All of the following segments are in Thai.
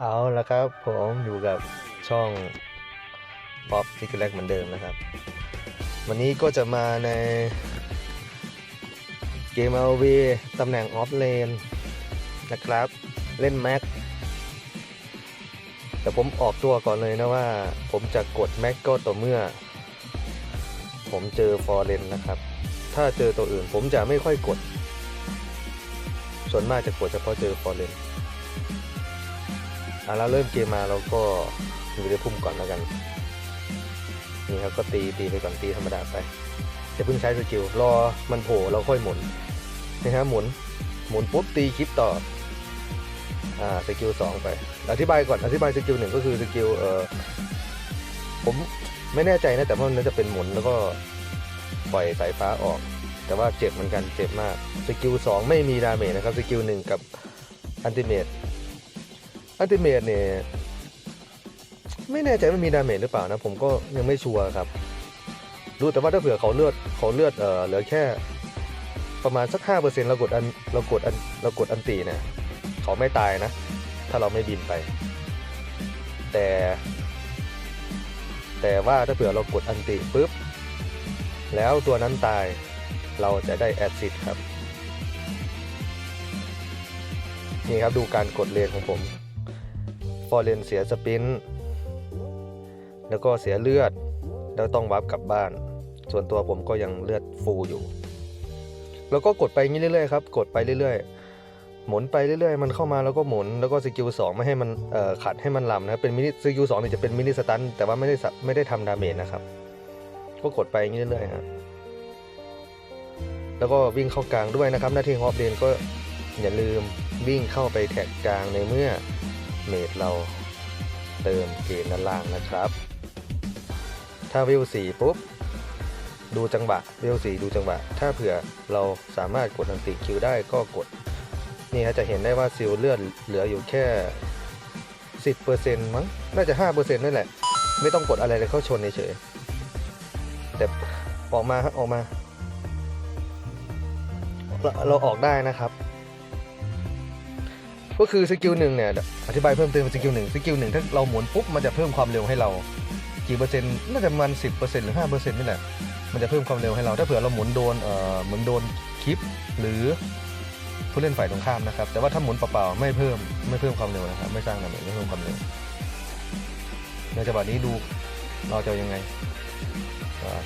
เอาละครับผมอยู่กับช่องป๊อปซิกเล็กเหมือนเดิมนะครับ วันนี้ก็จะมาในเกม RV ตำแหน่งออฟเลนนะครับ เล่นแม็กแต่ผมออกตัวก่อนเลยนะว่า ผมจะกดแม็กก็ต่อเมื่อ ผมเจอฟอร์เรนนะครับ ถ้าเจอตัวอื่นผมจะไม่ค่อยกด ส่วนมากจะกดเฉพาะเจอฟอร์เรน อะแล้วเริ่มเกมมาเราก็อยู่ในพุ่มก่อนแล้วกัน นี่ครับก็ตีตีไปก่อนตีธรรมดาไปอย่าเพิ่งใช้สกิลรอมันโผล่เราค่อยหมุนนะฮะหมุนหมุนปุ๊บตีคลิปต่ออ่าสกิลสองไป อธิบายก่อนอธิบายสกิลหนึ่งก็คือสกิลเอ่อผมไม่แน่ใจนะแต่ว่ามันจะเป็นหมุนแล้วก็ปล่อยสายฟ้าออก แต่ว่าเจ็บเหมือนกันเจ็บมากสกิลสองไม่มีดาเมจนะครับสกิลหนึ่งกับอันติเมต อัลติเมทเนี่ยไม่แน่ใจว่ามีดาเมจหรือเปล่านะ ผมก็ยังไม่ชัวร์ครับรู้แต่ว่าถ้าเผื่อเขาเลือดเขาเลือดเออเหลือแค่ ประมาณสักห้าเปอร์เซ็นต์เรากดอันเรากดอันเรากดอันตีเนี่ยเขาไม่ตายนะ ถ้าเราไม่บินไป แต่ แต่ว่าถ้าเผื่อเรากดอันตีปุ๊บ แล้วตัวนั้นตายเราจะได้แอดซิดครับ นี่ครับดูการกดเลนของผม ฟอร์เรนเสียสปรินต์แล้วก็เสียเลือด แล้วต้องวับกลับบ้าน ส่วนตัวผมก็ยังเลือดฟูอยู่ แล้วก็กดไปงี้เรื่อยๆครับ กดไปเรื่อยๆ หมุนไปเรื่อยๆ มันเข้ามาแล้วก็หมุน แล้วก็สกิลสองไม่ให้มันขัดให้มันลำนะครับเป็นมินิสกิลสองนี่จะเป็นมินิสตันแต่ว่าไม่ได้ไม่ได้ทำดาเมจนะครับ ก็กดไปงี้เรื่อยๆฮะแล้วก็วิ่งเข้ากลางด้วยนะครับ หน้าที่ของออฟเลนก็อย่าลืมวิ่งเข้าไปแท็กกลางในเมื่อ เมดเราเติมเกณฑ์ด้านล่างนะครับ ถ้าวิวสี่ปุ๊บ ดูจังหวะวิวสี่ดูจังหวะ ถ้าเผื่อเราสามารถกดอันติคิวได้ก็กด นี่ฮะจะเห็นได้ว่าซิลเลือดเหลืออยู่แค่ 10%มั้ง น่าจะ 5%นั่นแหละ ไม่ต้องกดอะไรเลยเข้าชนเฉยแต่ออกมาฮะออกมา เราเราออกได้นะครับ ก็คือสกิลหนึ่งเนี่ยอธิบายเพิ่มเติมสกิลหนึ่งสกิลหนึ่งถ้าเราหมุนปุ๊บมันจะเพิ่มความเร็วให้เรากี่เปอร์เซ็นต์น่าจะประมาณสิบเปอร์เซ็นต์หรือห้าเปอร์เซ็นต์นี่แหละมันจะเพิ่มความเร็วให้เราถ้าเผื่อเราหมุนโดนเอ่อหมุนโดนคลิปหรือผู้เล่นฝ่ายตรงข้ามนะครับแต่ว่าถ้าหมุนเปล่าๆไม่เพิ่มไม่เพิ่มความเร็วนะครับไม่สร้างดาเมจไม่เพิ่มความเร็วในจังหวะนี้ดูเราจะยังไง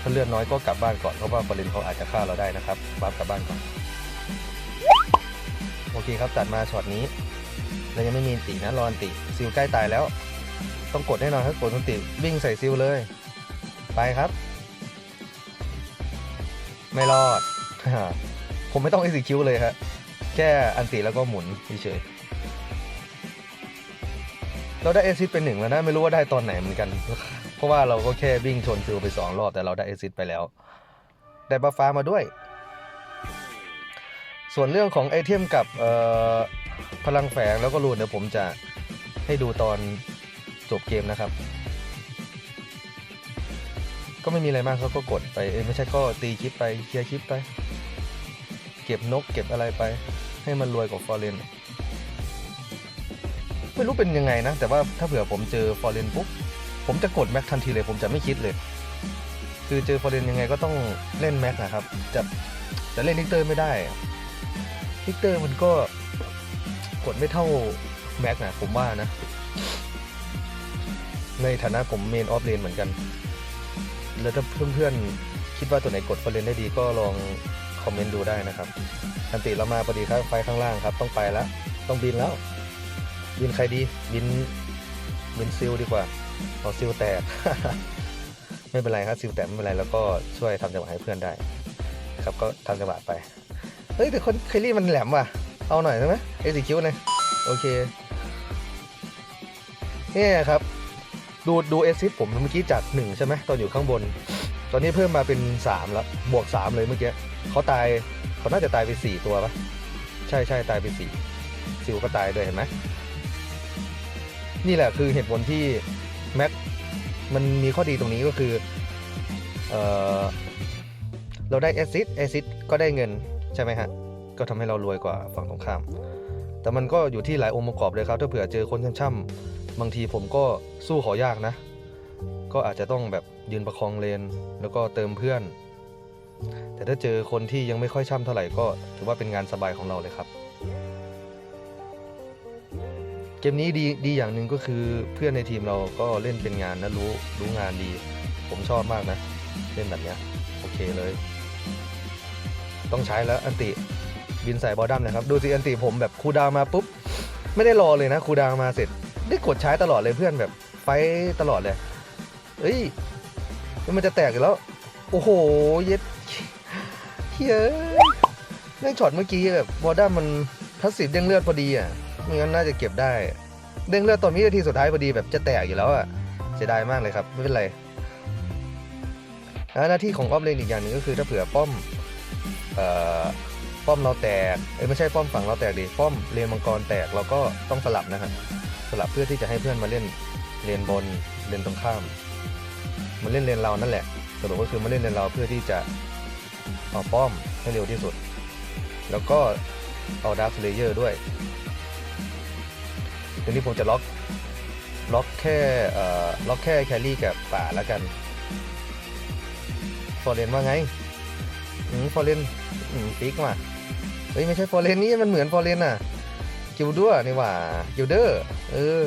ถ้าเลือดน้อยก็กลับบ้านก่อนเพราะว่าฟอร์เรนเขาอาจจะฆ่าเราได้นะครับวาร์ปกลับบ้านก่อนโอเคครับตัดมาช็อตนี้ เรายังไม่มีอันตินะรออันติซิลใกล้ตายแล้ว ต้องกดแน่นอนครับกดอันติวิ่งใส่ซิลเลย ไปครับ ไม่รอด ผมไม่ต้อง execute เลยครับแค่อันติแล้วก็หมุนเฉยเราได้เอซิดเป็นหนึ่งแล้วนะไม่รู้ว่าได้ตอนไหนเหมือนกัน เพราะว่าเราก็แค่วิ่งชนซิลไปสองรอบแต่เราได้เอซิดไปแล้ว ได้บัฟฟ้ามาด้วย ส่วนเรื่องของไอเทมกับเอ่อ พลังแฝงแล้วก็รูนเดี๋ยวผมจะให้ดูตอนจบเกมนะครับ ก็ไม่มีอะไรมากเขาก็กดไปเอ้ไม่ใช่ก็ตีคลิปไปเคลียร์คลิปไป เก็บนกเก็บอะไรไป ให้มันรวยกว่าฟอร์เรนไม่รู้เป็นยังไงนะ แต่ว่าถ้าเผื่อผมเจอฟอร์เรนปุ๊บผมจะกดแม็กทันทีเลย ผมจะไม่คิดเลย คือเจอฟอร์เรนยังไงก็ต้องเล่นแม็กนะครับ จะจะเล่นลิกเตอร์ไม่ได้ลิกเตอร์มันก็ กดไม่เท่าแม็กนะผมว่านะ ในฐานะผมเมนออฟเลนเหมือนกัน แล้วถ้าเพื่อนๆ คิดว่าตัวไหนกดฟอร์เรนได้ดีก็ลองคอมเมนต์ดูได้นะครับอันติเรามาพอดีครับไฟข้างล่างครับ ต้องไปแล้ว ต้องบินแล้ว บินใครดี บินบินซิลดีกว่าเอาซิลแตก ไม่เป็นไรครับซิลแตกไม่เป็นไรแล้วก็ช่วยทำจังหวะให้เพื่อนได้ ครับก็ทำจังหวะไป เฮ้ยแต่คนเคลลี่มันแหลมว่ะ เอาหน่อยได้ไหมเอซิคิวเลยโอเคเนี่ยครับ ดูดูเอซิสผมเมื่อกี้จากหนึ่งใช่ไหมตอนอยู่ข้างบน ตอนนี้เพิ่มมาเป็นสามแล้วบวกสามเลยเมื่อกี้เขาตายเขาน่าจะตายไปสี่ตัวปะใช่ใช่ตายไปสี่ซิวก็ตายด้วยเห็นไหมนี่แหละคือเหตุผลที่แม็กมันมีข้อดีตรงนี้ก็คือเออเราได้แอซิดแอซิดก็ได้เงินใช่ไหมฮะ ก็ทำให้เรารวยกว่าฝั่งตรงข้าม แต่มันก็อยู่ที่หลายองค์ประกอบเลยครับ ถ้าเผื่อเจอคนช่ำๆบางทีผมก็สู้ขายากนะ ก็อาจจะต้องแบบยืนประคองเลน แล้วก็เติมเพื่อน แต่ถ้าเจอคนที่ยังไม่ค่อยช่ำเท่าไหร่ก็ถือว่าเป็นงานสบายของเราเลยครับ เกมนี้ดีดีอย่างหนึ่งก็คือเพื่อนในทีมเราก็เล่นเป็นงานนะรู้รู้งานดี ผมชอบมากนะ เล่นแบบเนี้ยโอเคเลย ต้องใช้แล้วอันติ บินใส่บอดัมนะครับ ดูสิอันติผมแบบคูดาวมาปุ๊บ ไม่ได้รอเลยนะคูดาวมาเสร็จ ได้กดใช้ตลอดเลยเพื่อนแบบไฟตลอดเลยเฮ้ยแล้วมันจะแตกอยู่แล้ว โอ้โห เย็ดเฮ้ยแม่งช็อตเมื่อกี้แบบบอดัมมันพัสซีฟเด้งเลือดพอดีอะไม่งั้นน่าจะเก็บได้ เด้งเลือดตอนวินาทีสุดท้ายพอดีแบบจะแตกอยู่แล้วอะเสียดายมากเลยครับ ไม่เป็นไรแล้วหน้าที่ของออฟเลนอีกอย่างหนึ่งก็คือถ้าเผื่อป้อมเอ่อ ป้อมเราแตกเอ้ยไม่ใช่ป้อมฝั่งเราแตกดิป้อมเลนมังกรแตกเราก็ต้องสลับนะครับสลับเพื่อที่จะให้เพื่อนมาเล่นเลนบนเลนตรงข้ามมาเล่นเลนเรานั่นแหละสรุปก็คือมาเล่นเลนเราเพื่อที่จะเอาป้อมให้เร็วที่สุด แล้วก็เอาดาร์คเลเยอร์ด้วยทีนี้ผมจะล็อกล็อกแค่ล็อกแค่แครี่กับป่าแล้วกันฟอร์เรนว่าไงฟอร์เรนปิกว่ะ เฮ้ยไม่ใช่ฟอร์เรนนี่มันเหมือนฟอร์เรนน่ะกิลดัวนี่หว่ากิลเดอร์เออ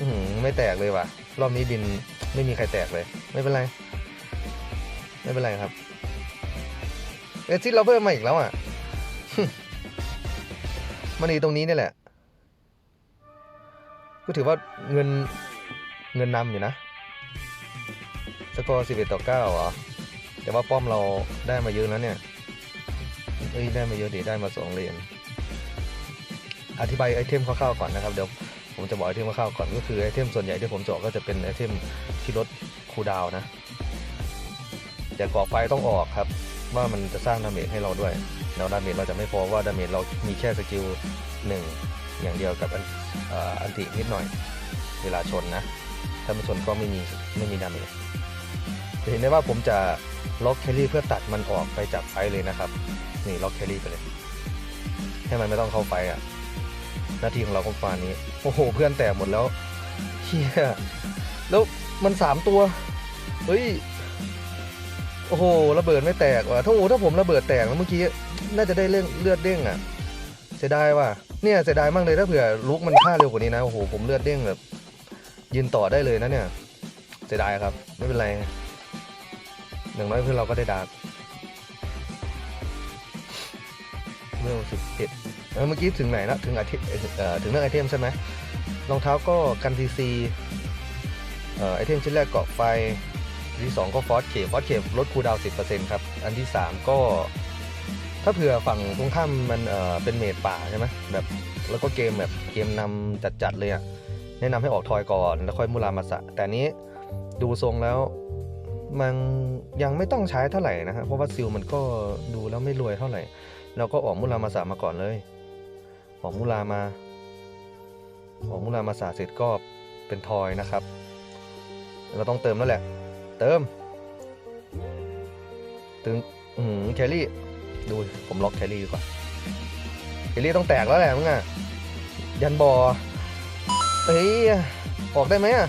อืมไม่แตกเลยว่ะ รอบนี้บินไม่มีใครแตกเลย ไม่เป็นไร ไม่เป็นไรครับ เอซิดเราเพิ่มมาอีกแล้วอะมันอีตรงนี้นี่แหละ ก็ถือว่าเงินเงินนำอยู่นะ สกอร์11ต่อ9เหรอ แต่ว่าป้อมเราได้มาเยอะแล้วเนี่ย เอ้ยได้มาเยอะดีได้มา2เหรียญอธิบายไอเทมคร่าวๆก่อนนะครับเดี๋ยวผมจะบอกไอเทมคร่าวๆก่อนก็คือไอเทมส่วนใหญ่ที่ผมเจาะก็จะเป็นไอเทมที่ลดคูดาวนะ แต่ก่อไฟต้องออกครับ ว่ามันจะสร้างดาเมจให้เราด้วยแล้วดาเมจเราจะไม่พอว่าดาเมจเรามีแค่สกิลหนึ่งอย่างเดียวกับอันตินิดหน่อย เวลาชนนะ ถ้าไม่ชนก็ไม่มีไม่มีดาเมจเห็นได้ว่าผมจะล็อกแครี่เพื่อตัดมันออกไปจากไฟเลยนะครับ นี่ล็อกแครี่ไปเลย ให้มันไม่ต้องเข้าไฟอะ หน้าที่ของเราก็ประมาณนี้ โอ้โห เพื่อนแตกหมดแล้วเฮียแล้วมันสามตัว เฮ้ย โอ้โห ระเบิดไม่แตกว่ะ ถ้าโอ้ถ้าผมระเบิดแตกแล้วเมื่อกี้ น่าจะได้เรื่องเลือดเด้งอะ เสียดายว่ะ เนี่ยเสียดายมากเลยถ้าเผื่อลุกมันฆ่าเร็วกว่านี้นะ โอ้โห ผมเลือดเด้งแบบยืนต่อได้เลยนะเนี่ย เสียดายครับ ไม่เป็นไร อย่างน้อยเพื่อนเราก็ได้ดาร์ เมื่อสิบเอ็ดเมื่อกี้ถึงไหนนะถึงอาทิถึงเรื่องไอเทมใช่ไหมรองเท้าก็กันทีซีไอเทมชิ้นแรกเกาะไฟที่ 2 ก็ฟอสเคฟอสเคลดคูดาวน์10%ครับ อันที่ 3 ก็ ถ้าเผื่อฝั่งตรงข้ามมันเออเป็นเมดป่าใช่ไหมแบบแล้วก็เกมแบบเกมนำจัดๆเลยอะแนะนำให้ออกทอยก่อนแล้วค่อยมูรามาสะ แต่นนี้ดูทรงแล้ว มันยังไม่ต้องใช้เท่าไหร่นะฮะเพราะว่าซิลมันก็ดูแล้วไม่รวยเท่าไหร่ เราก็ออกมูรามาสะมาก่อนเลย ออกมูรามา ออกมูรามาสะเสร็จก็เป็นทอยนะครับ เราต้องเติมแล้วแหละ เติม ตึงอืมแครี่ ดูผมล็อกแครี่ดีกว่าแครี่ต้องแตกแล้วแหละมึงอะ ยันบอเฮ้ย ออกได้ไหมอะ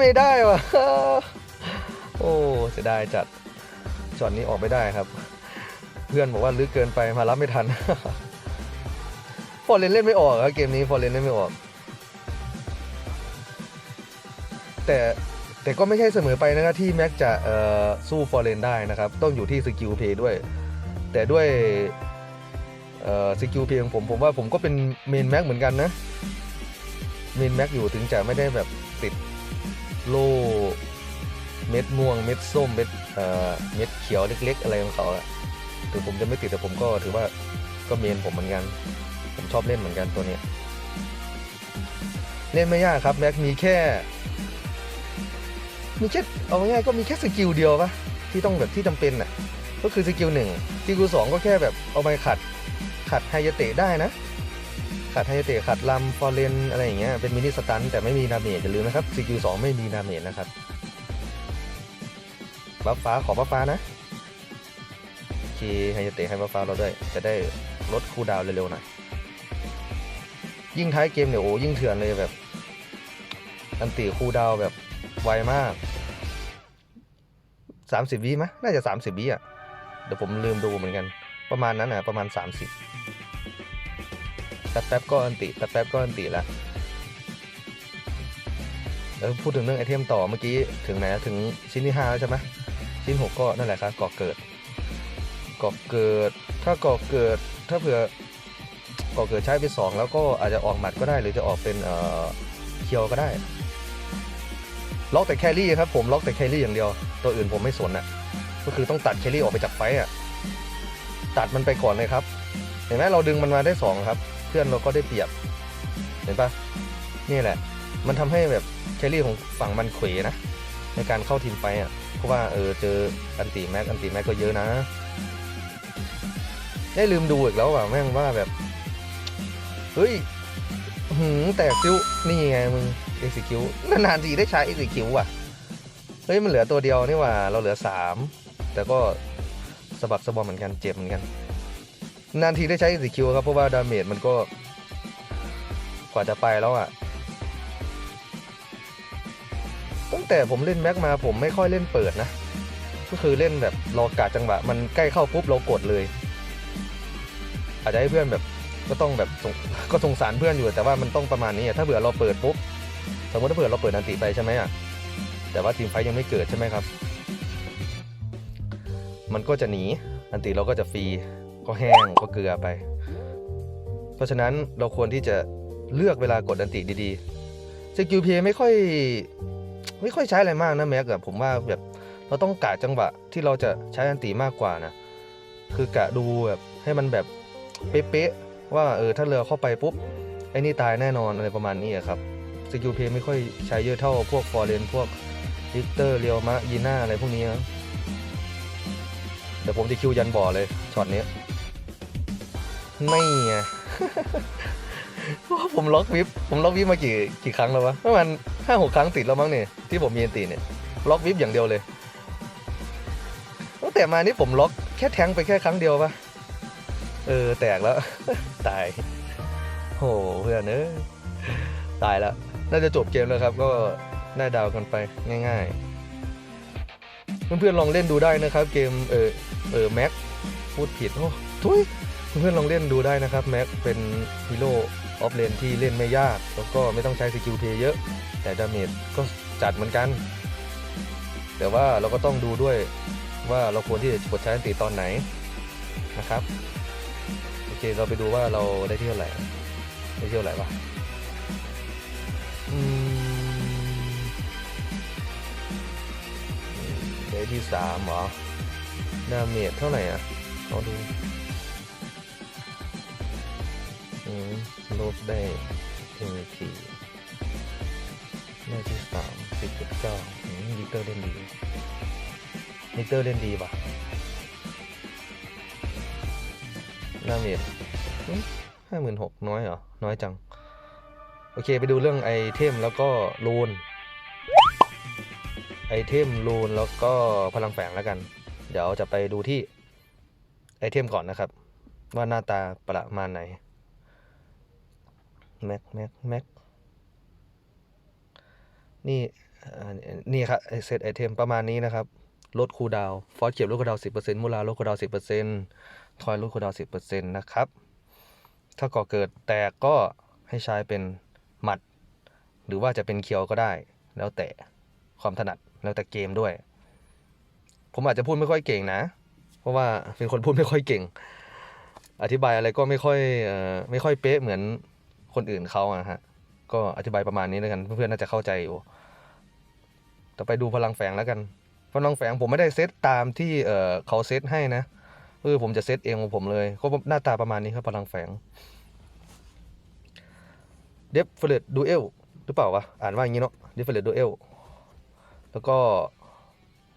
ไม่ได้ว่ะ โอ้เสียดายจัดช็อตนี้ออกไม่ได้ครับ เพื่อนบอกว่าลึกเกินไปมารับไม่ทัน ฟอร์เรนเล่นไม่ออกครับเกมนี้ฟอร์เรนเล่นไม่ออก แต่แต่ก็ไม่ใช่เสมอไปนะครับที่แม็กจะสู้ฟอร์เรนได้นะครับ ต้องอยู่ที่สกิลเพย์ด้วย แต่ด้วยสกิลเพย์ของผมผมว่าผมก็เป็นเมนแม็กเหมือนกันนะเมนแม็กอยู่ถึงจะไม่ได้แบบติดโล่เม็ดม่วง เม็ดส้ม เม็ดเอ่อเม็ดเขียวเล็ก ๆ อะไรของเขาอะ ถึงผมจะไม่ติดแต่ผมก็ถือว่าก็เมนผมเหมือนกัน ผมชอบเล่นเหมือนกันตัวเนี้ยเล่นไม่ยากครับแม็กมีแค่ มีแค่เอาง่ายๆก็มีแค่สกิลเดียวปะที่ต้องแบบที่จำเป็นน่ะก็คือสกิลหนึ่งสกิลสองก็แค่แบบเอาไปขัดขัดไฮยเตะได้นะขัดไฮยเตะขัดลำฟอร์เรนอะไรอย่างเงี้ยเป็นมินิสตันแต่ไม่มีดาเมจอย่าลืมนะครับสกิลสองไม่มีดาเมจนะครับบัฟฟ้าขอบัฟฟ้านะ คไฮยเตะให้บัฟฟ้าเราด้วย จะได้ลดคูดาวเร็วๆหน่อย ยิ่งท้ายเกมเนี่ยโอ้ยิ่งเถื่อนเลยแบบ อันติคูดาวแบบไวมาก 30วิไหมน่าจะ 30วิอะ เดี๋ยวผมลืมดูเหมือนกัน ประมาณนั้นอะ ประมาณ 30 แป๊บๆก็อันติแป๊บๆก็อันติละแล้วพูดถึงเรื่องไอเทมต่อเมื่อกี้ถึงไหนถึงชิ้นที่5แล้วใช่ไหมชิ้น 6 ก็นั่นแหละครับก่อเกิด ก่อเกิด ถ้าก่อเกิดถ้าเผื่อก่อเกิดใช้ไป2แล้วก็อาจจะออกหมัดก็ได้หรือจะออกเป็นเอ่อเคียวก็ได้ ล็อกแต่แครี่ครับผมล็อกแต่แครี่อย่างเดียว ตัวอื่นผมไม่สนอะก็คือต้องตัดแครี่ออกไปจากไฟอะตัดมันไปก่อนเลยครับ เห็นไหมเราดึงมันมาได้สองครับ เพื่อนเราก็ได้เปรียบ เห็นปะนี่แหละ มันทำให้แบบแครี่ของฝั่งมันเขวนะในการเข้าทีมไฟต์อะเพราะว่าเออเจออันติแม็กอันติแม็กก็เยอะนะ ได้ลืมดูอีกแล้วว่ะแม่งว่าแบบ เฮ้ยหืมแตกซิวนี่ไงมึงเอซิคิวนานๆทีได้ใช้เอซิคิวว่ะ เฮ้ยมันเหลือตัวเดียวนี่ว่า เราเหลือสามแต่ก็สะบักสะบอมเหมือนกันเจ็บเหมือนกัน นานทีได้ใช้เอซิคิวครับเพราะว่าดาเมจมันก็ กว่าจะไปแล้วอะตั้งแต่ผมเล่นแม็กมาผมไม่ค่อยเล่นเปิดนะ ก็คือเล่นแบบรอกาจังหวะ มันใกล้เข้าปุ๊บเรากดเลย อาจจะให้เพื่อนแบบก็ต้องแบบสงก็สงสารเพื่อนอยู่แต่ว่ามันต้องประมาณนี้อะถ้าเผื่อเราเปิดปุ๊บสมมติถ้าเผื่อเราเปิดอันติไปใช่ไหมอะแต่ว่าทีมไฟท์ยังไม่เกิดใช่ไหมครับ มันก็จะหนีอันติเราก็จะฟรีก็แห้งก็เกลือไป เพราะฉะนั้นเราควรที่จะเลือกเวลากดอันติดีๆสกิลเพย์ไม่ค่อยไม่ค่อยใช้อะไรมากนะแม็กอะผมว่าแบบเราต้องกะจังหวะที่เราจะใช้อันติมากกว่านะคือกะดูแบบให้มันแบบ เป๊ะๆว่าเออถ้าเรือเข้าไปปุ๊บไอ้นี่ตายแน่นอนอะไรประมาณนี้ครับสกิลเพย์ไม่ค่อยใช้เยอะเท่าพวกฟอร์เรนพวกลิกเตอร์เรียวมะยีน่าอะไรพวกนี้นะเดี๋ยวผมจะคิวยันบ่อเลยช็อตนี้ไม่ไงผมล็อกวิปผมล็อกวิปมากี่กี่ครั้งแล้ววะประมาณห้าหกครั้งติดแล้วมั้งเนี่ยที่ผมมีอันตีเนี่ยล็อกวิปอย่างเดียวเลยตั้งแต่มานี่ผมล็อกแค่แทงไปแค่ครั้งเดียวปะ เออ แตกแล้ว ตายโหเพื่อนเนอตายแล้ว น่าจะจบเกมแล้วครับ ก็ได้ดาวกันไปง่าย ๆ เพื่อนๆลองเล่นดูได้นะครับ เกมเออเออแม็กพูดผิดโอ้ทุยเพื่อนๆลองเล่นดูได้นะครับแม็กเป็นฮีโร่ออฟเลนที่เล่นไม่ยาก แล้วก็ไม่ต้องใช้สกิลเพย์เยอะ แต่ดาเมจก็จัดเหมือนกัน แต่ว่าเราก็ต้องดูด้วยว่าเราควรที่จะกดใช้อันติตอนไหนนะครับ โอเค เราไปดูว่าเราได้เที่เท่าไหร่ได้เที่เท่าไหร่วะอืมได้ที่สามเหรอดาเมจเท่าไหร่อะเราดูอืมลบได้หนึ่งทีได้ที่สามสิบจุดเก้าอืมลิเตอร์เล่นดีลิเตอร์เล่นดีป่ะ ห้าเมดห้าหมื่นหกน้อยเหรอ น้อยจัง โอเคไปดูเรื่องไอเทมแล้วก็รูนไอเทมรูนแล้วก็พลังแฝงแล้วกัน เดี๋ยวจะไปดูที่ไอเทมก่อนนะครับ ว่าหน้าตาประมาณไหนแม็กแม็กแม็กนี่นี่ครับเซตไอเทมประมาณนี้นะครับ ลดคูดาวฟอสเก็บลดคูดาวสิบเปอร์เซ็นต์มูลาลดคูดาวสิบเปอร์เซ็นต์ ทอยลดคูลดาวสิบเปอร์เซ็นต์นะครับ ถ้าก่อเกิดแตกก็ให้ใช้เป็นหมัด หรือว่าจะเป็นเคียวก็ได้ แล้วแต่ความถนัดแล้วแต่เกมด้วย ผมอาจจะพูดไม่ค่อยเก่งนะ เพราะว่าเป็นคนพูดไม่ค่อยเก่ง อธิบายอะไรก็ไม่ค่อยเอ่อไม่ค่อยเป๊ะเหมือนคนอื่นเขาอะฮะก็อธิบายประมาณนี้แล้วกันเพื่อนๆน่าจะเข้าใจอยู่ต่อไปดูพลังแฝงแล้วกันพลังแฝงผมไม่ได้เซตตามที่เอ่อเขาเซตให้นะ เออผมจะเซตเองของผมเลย ก็หน้าตาประมาณนี้ครับพลังแฝงเดฟเฟลดดูเอลหรือเปล่าวะ อ่านว่าอย่างนี้เนาะเดฟเฟลดดูเอลแล้วก็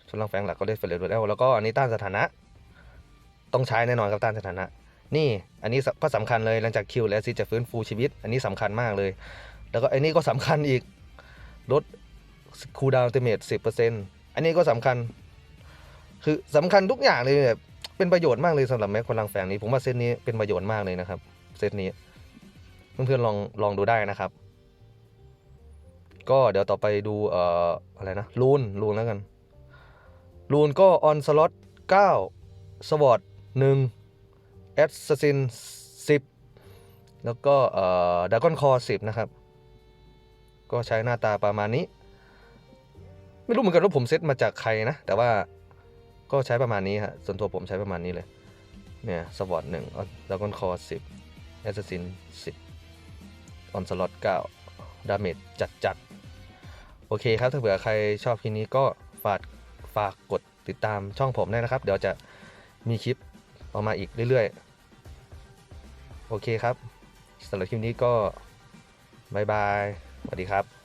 พลังแฝงหลักก็เดฟเฟลดดูเอลแล้วก็อันนี้ต้านสถานะ ต้องใช้แน่นอนครับต้านสถานะ นี่อันนี้ก็สำคัญเลยหลังจากคิวและซีจะฟื้นฟูชีวิต อันนี้สำคัญมากเลย แล้วก็อันนี้ก็สำคัญอีกลดคูดาวน์เตเมตสิบเปอร์เซ็นต์อันนี้ก็สำคัญ คือสำคัญทุกอย่างเลยแบบ เป็นประโยชน์มากเลยสำหรับแม็กพลังแฝงนี้ ผมว่าเซตนี้เป็นประโยชน์มากเลยนะครับ เซตนี้ เพื่อนๆลองลองดูได้นะครับ ก็เดี๋ยวต่อไปดูเอ่ออะไรนะลูนลูนแล้วกันลูนก็ออนสล็อต9สวอต1แอสซัสซิน10แล้วก็เอ่อดากอนคอ10นะครับ ก็ใช้หน้าตาประมาณนี้ ไม่รู้เหมือนกันว่าผมเซตมาจากใครนะ แต่ว่า ก็ใช้ประมาณนี้ฮะส่วนตัวผมใช้ประมาณนี้เลย เนี่ยสวอตหนึ่งดากอนคอสิบแอสซินสิบออนสล็อตเก้าดาเมจจัดจัดโอเคครับ ถ้าเผื่อใครชอบคลิปนี้ก็ฝากฝากกดติดตามช่องผมได้นะครับ เดี๋ยวจะมีคลิปออกมาอีกเรื่อยๆ โอเคครับสำหรับคลิปนี้ก็บายบายสวัสดีครับ